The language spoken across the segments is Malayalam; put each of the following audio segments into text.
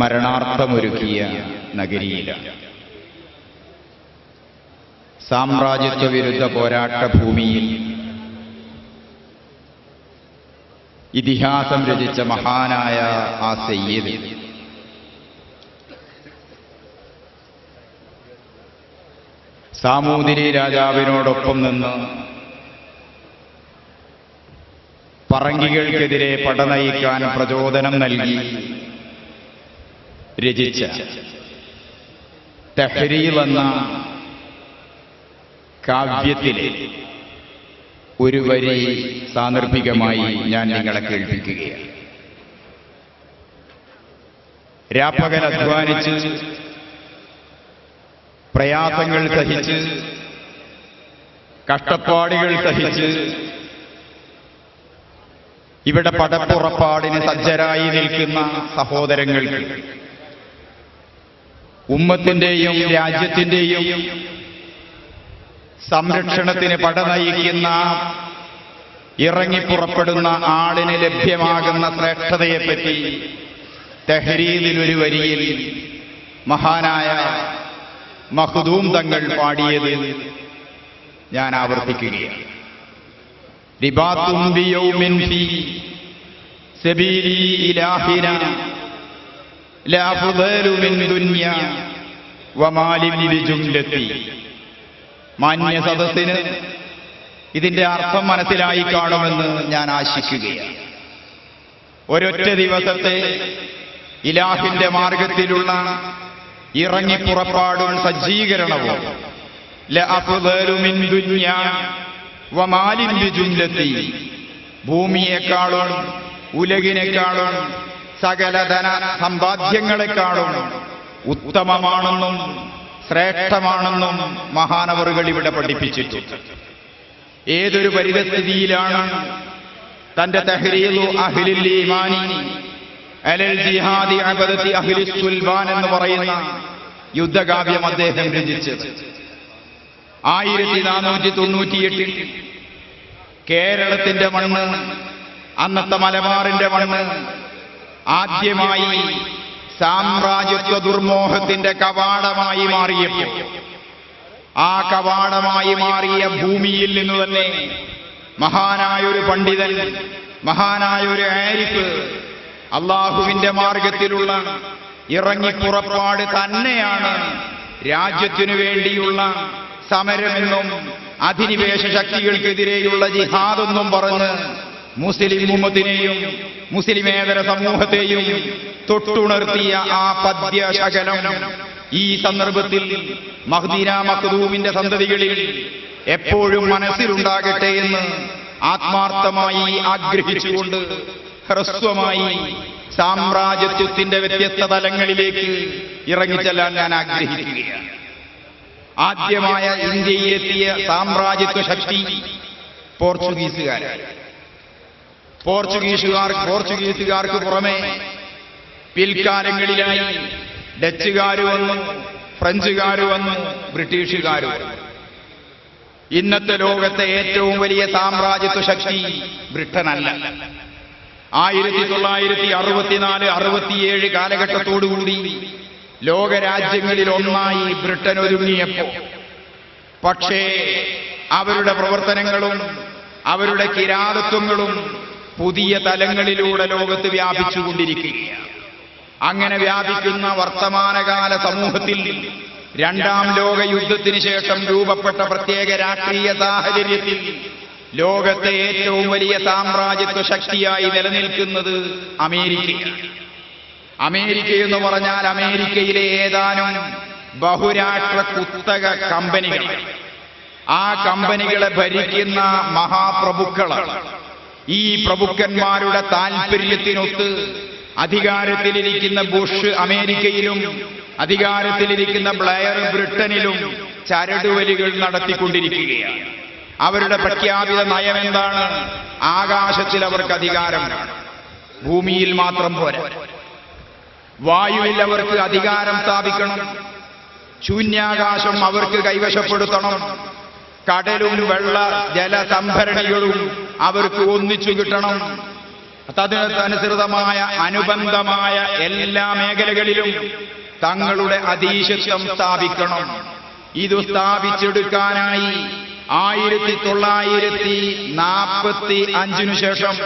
മരണാർത്ഥമൊരുക്കിയ നഗരിയിലാണ് സാമ്രാജ്യത്വ വിരുദ്ധ പോരാട്ട ഭൂമിയിൽ ഇതിഹാസം രചിച്ച മഹാനായ ആ സയ്യദ് സാമൂതിരി രാജാവിനോടൊപ്പം നിന്ന് പറങ്കികൾക്കെതിരെ പടനയിക്കാൻ പ്രചോദനം നൽകി. രചിച്ച. തഹരിയിൽ എന്ന കാവ്യത്തിലെ ഒരു വരി സാന്ദർഭികമായി ഞാൻ നിങ്ങളെ കേൾപ്പിക്കുകയാണ്. രാപ്പകൽ അധ്വാനിച്ച് പ്രയാസങ്ങൾ സഹിച്ച് കഷ്ടപ്പാടുകൾ സഹിച്ച് ഇവിടെ പടപ്പുറപ്പാടിന് സജ്ജരായി നിൽക്കുന്ന സഹോദരങ്ങൾക്ക് ഉമ്മത്തിന്റെയും രാജ്യത്തിന്റെയും സംരക്ഷണത്തിന് പട നയിക്കുന്ന ഇറങ്ങിപ്പുറപ്പെടുന്ന ആളിന് ലഭ്യമാകുന്ന ശ്രേഷ്ഠതയെപ്പറ്റി തെഹരീദിലൊരു വരിയിൽ മഹാനായ മഹദൂം തങ്ങൾ പാടിയത് ഞാൻ ആവർത്തിക്കുകയാണ്. മാന്യ സദസ്സിന് ഇതിന്റെ അർത്ഥം മനസ്സിലായി കാണുമെന്ന് ഞാൻ ആശിക്കുകയാണ്. ഒരൊറ്റ ദിവസത്തെ ഇലാഹിന്റെ മാർഗത്തിലുള്ള ഇറങ്ങിപ്പുറപ്പാടും സജ്ജീകരണവും. ഭൂമിയെക്കാളും ഉലകിനേക്കാളും സകല സമ്പാദ്യങ്ങളെ കാണും. ഉത്തമമാണെന്നും ശ്രേഷ്ഠമാണെന്നും മഹാനവറുകൾ ഇവിടെ പഠിപ്പിച്ചിട്ടുണ്ട് ഏതൊരു പരിതസ്ഥിതിയിലാണ് തന്റെ തഹരീലു അഹ്ലിൽ ഈമാനി അലൽ ജിഹാദി അബദത്തി അഹ്ലിസ് സുൽബാൻ എന്ന് പറയുന്ന യുദ്ധകാവ്യം അദ്ദേഹം രചിച്ചത്. ആയിരത്തി നാനൂറ്റി തൊണ്ണൂറ്റിയെട്ടിൽ കേരളത്തിന്റെ മണ്ണ് അന്നത്തെ മലബാറിന്റെ മണ്ണ് ആദ്യമായി സാമ്രാജ്യത്വ ദുർമോഹത്തിന്റെ കവാടമായി മാറിയപ്പോൾ. ആ കവാടമായി മാറിയ ഭൂമിയിൽ നിന്ന് തന്നെ മഹാനായൊരു പണ്ഡിതൻ മഹാനായൊരു ആരിഫ് അള്ളാഹുവിന്റെ മാർഗത്തിലുള്ള ഇറങ്ങിപ്പുറപ്പാട് തന്നെയാണ് രാജ്യത്തിനു വേണ്ടിയുള്ള സമരമെന്നും അധിനിവേശ ശക്തികൾക്കെതിരെയുള്ള ജിഹാദെന്നും പറഞ്ഞ് മുസ്ലിം ഉമ്മത്തിനെയും മുസ്ലിമേതര സമൂഹത്തെയും തൊട്ടുണർത്തിയ ആ പദ്യശകലം ഈ സന്ദർഭത്തിൽ മഹ്ദീന മഖ്ദൂമിന്റെ സന്തതികളിൽ എപ്പോഴും മനസ്സിലുണ്ടാകട്ടെ എന്ന് ആത്മാർത്ഥമായി ആഗ്രഹിച്ചുകൊണ്ട് ഹ്രസ്വമായി സാമ്രാജ്യത്വത്തിന്റെ വ്യത്യസ്ത തലങ്ങളിലേക്ക് ഇറങ്ങിച്ചെല്ലാൻ ഞാൻ ആഗ്രഹിക്കുകയാണ്. ആദ്യമായ ഇന്ത്യയിലെത്തിയ സാമ്രാജ്യത്വ ശക്തി പോർച്ചുഗീസുകാരാണ്. പോർച്ചുഗീസുകാർ പോർച്ചുഗീസുകാർക്ക് പുറമെ പിൽക്കാലങ്ങളിലായി ഡച്ചുകാർ വന്നു ഫ്രഞ്ചുകാർ വന്നു ബ്രിട്ടീഷുകാർ വന്നു. ഇന്നത്തെ ലോകത്തെ ഏറ്റവും വലിയ സാമ്രാജ്യത്വ ശക്തി ബ്രിട്ടനല്ല. ആയിരത്തി തൊള്ളായിരത്തി അറുപത്തിനാല് അറുപത്തിയേഴ് കാലഘട്ടത്തോടുകൂടി ലോകരാജ്യങ്ങളിൽ ഒന്നായി ബ്രിട്ടൻ ഒരുങ്ങിയപ്പോ പക്ഷേ അവരുടെ പ്രവർത്തനങ്ങളും അവരുടെ കിരാതത്വങ്ങളും പുതിയ തലങ്ങളിലൂടെ ലോകത്ത് വ്യാപിച്ചുകൊണ്ടിരിക്കുകയാണ് അങ്ങനെ വ്യാപിക്കുന്ന വർത്തമാനകാല സമൂഹത്തിൽ രണ്ടാം ലോക യുദ്ധത്തിന് ശേഷം രൂപപ്പെട്ട പ്രത്യേക രാഷ്ട്രീയ സാഹചര്യത്തിൽ ലോകത്തെ ഏറ്റവും വലിയ സാമ്രാജ്യത്വ ശക്തിയായി നിലനിൽക്കുന്നത് അമേരിക്ക. അമേരിക്ക എന്ന് പറഞ്ഞാൽ അമേരിക്കയിലെ ഏതാനും ബഹുരാഷ്ട്ര കുത്തക കമ്പനികൾ. ആ കമ്പനികളെ ഭരിക്കുന്ന മഹാപ്രഭുക്കളാണ്. ഈ പ്രഭുക്കന്മാരുടെ താൽപര്യത്തിനൊത്ത് അധികാരത്തിലിരിക്കുന്ന ബുഷ് അമേരിക്കയിലും അധികാരത്തിലിരിക്കുന്ന ബ്ലയർ ബ്രിട്ടനിലും ചരടുവലികൾ നടത്തിക്കൊണ്ടിരിക്കുകയാണ്. അവരുടെ പ്രഖ്യാപിത നയം എന്താണ് ആകാശത്തിൽ അവർക്ക് അധികാരം ഭൂമിയിൽ മാത്രം പോരാ. വായുവിൽ അവർക്ക് അധികാരം സ്ഥാപിക്കണം. ശൂന്യാകാശം അവർക്ക് കൈവശപ്പെടുത്തണം. കടലും വെള്ള ജലസംഭരണികളും അവർക്ക് ഒന്നിച്ചു കിട്ടണം. തതിനനുസൃതമായ അനുബന്ധമായ എല്ലാ മേഖലകളിലും തങ്ങളുടെ അതീശത്വം സ്ഥാപിക്കണം. ഇത് സ്ഥാപിച്ചെടുക്കാനായി ആയിരത്തി തൊള്ളായിരത്തി നാൽപ്പത്തി അഞ്ചിനു ശേഷം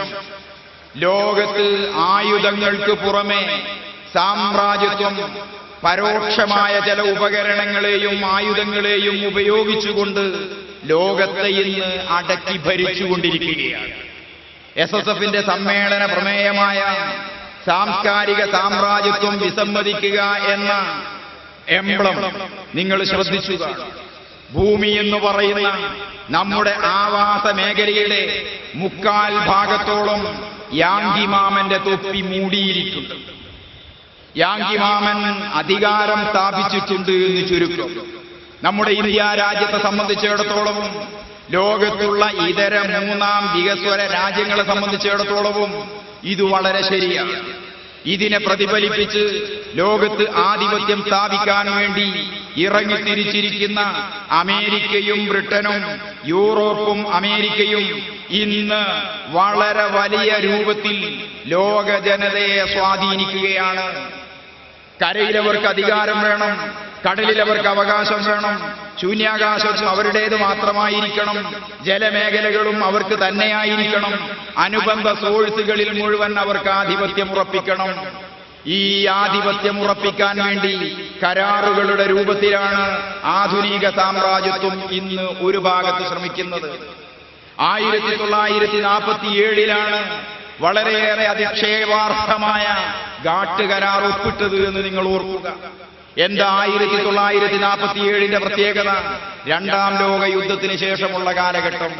ലോകത്ത് ആയുധങ്ങൾക്ക് പുറമെ സാമ്രാജ്യത്വം പരോക്ഷമായ ചില ഉപകരണങ്ങളെയും ആയുധങ്ങളെയും ഉപയോഗിച്ചുകൊണ്ട് ലോകത്തെ ഇന്ന് അടക്കി ഭരിച്ചുകൊണ്ടിരിക്കുകയാണ്. എസ് എസ് എഫിന്റെ സമ്മേളന പ്രമേയമായ സാംസ്കാരിക സാമ്രാജ്യത്വം വിസമ്മതിക്കുക എന്ന എംബ്ലം നിങ്ങൾ ശ്രദ്ധിച്ചു ഭൂമി എന്ന് പറയുന്ന നമ്മുടെ ആവാസ മേഖലയുടെ മുക്കാൽ ഭാഗത്തോളം യാങ്കിമാമന്റെ തൊപ്പി മൂടിയിരിക്കുന്നു. യാങ്കിമാമൻ അധികാരം സ്ഥാപിച്ചിട്ടുണ്ട് എന്ന് ചുരുക്കം. നമ്മുടെ ഇന്ത്യ രാജ്യത്തെ സംബന്ധിച്ചിടത്തോളം ലോകത്തുള്ള ഇതര മൂന്നാം വികസ്വര രാജ്യങ്ങളെ സംബന്ധിച്ചിടത്തോളവും ഇത് വളരെ ശരിയാണ്. ഇതിനെ പ്രതിഫലിപ്പിച്ച് ലോകത്ത് ആധിപത്യം സ്ഥാപിക്കാൻ വേണ്ടി ഇറങ്ങിത്തിരിച്ചിരിക്കുന്ന അമേരിക്കയും ബ്രിട്ടനും യൂറോപ്പും അമേരിക്കയും ഇന്ന് വളരെ വലിയ രൂപത്തിൽ ലോക ജനതയെ സ്വാധീനിക്കുകയാണ്. കരയിലവർക്ക് അധികാരം വേണം. കടലിലവർക്ക് അവകാശം വേണം. ശൂന്യാകാശം അവരുടേത് മാത്രമായിരിക്കണം. ജലമേഖലകളും അവർക്ക് തന്നെയായിരിക്കണം. അനുബന്ധ സോഴ്സുകളിൽ മുഴുവൻ അവർക്ക് ആധിപത്യം ഉറപ്പിക്കണം. ഈ ആധിപത്യം ഉറപ്പിക്കാൻ വേണ്ടി കരാറുകളുടെ രൂപത്തിലാണ് ആധുനിക സാമ്രാജ്യത്വം ഇന്ന് ഒരു ഭാഗത്ത് ശ്രമിക്കുന്നത്. ആയിരത്തി തൊള്ളായിരത്തി നാൽപ്പത്തി ഏഴിലാണ് വളരെയേറെ അധിക്ഷേപാർത്ഥമായ ഘാട്ട് കരാർ ഒപ്പിട്ടത് എന്ന് നിങ്ങൾ ഓർക്കുക. എന്താ ആയിരത്തി തൊള്ളായിരത്തി നാൽപ്പത്തി ഏഴിന്റെ പ്രത്യേകത? രണ്ടാം ലോക യുദ്ധത്തിന് ശേഷമുള്ള കാലഘട്ടം.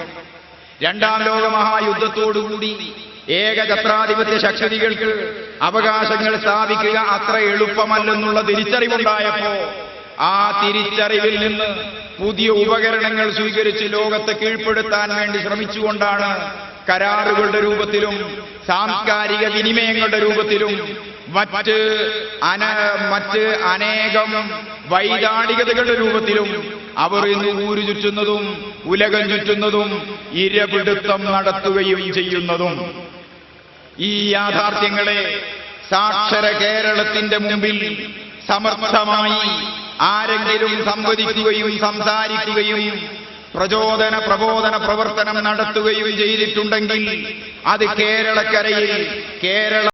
രണ്ടാം ലോക മഹായുദ്ധത്തോടുകൂടി ഏകചത്രാധിപത്യ ശക്തികൾക്ക് അവകാശങ്ങൾ സ്ഥാപിക്കുക അത്ര എളുപ്പമല്ലെന്നുള്ള തിരിച്ചറിവുണ്ടായപ്പോ ആ തിരിച്ചറിവിൽ നിന്ന് പുതിയ ഉപകരണങ്ങൾ സ്വീകരിച്ച് ലോകത്തെ കീഴ്പ്പെടുത്താൻ വേണ്ടി ശ്രമിച്ചുകൊണ്ടാണ് കരാറുകളുടെ രൂപത്തിലും സാംസ്കാരിക വിനിമയങ്ങളുടെ രൂപത്തിലും മറ്റ് അന മറ്റ് അനേകം വൈതാടികതകളുടെ രൂപത്തിലും അവർ ഇന്ന് ഊര് ചുറ്റുന്നതും ഉലകം ചുറ്റുന്നതും ഇരപിടുത്തം നടത്തുകയും ചെയ്യുന്നതും. ഈ യാഥാർത്ഥ്യങ്ങളെ സാക്ഷര കേരളത്തിന്റെ മുമ്പിൽ സമർത്ഥമായി ആരെങ്കിലും സംവദിക്കുകയും സംസാരിക്കുകയും പ്രചോദന പ്രബോധന പ്രവർത്തനം നടത്തുകയും ചെയ്തിട്ടുണ്ടെങ്കിൽ അത് കേരളക്കരയിൽ കേരള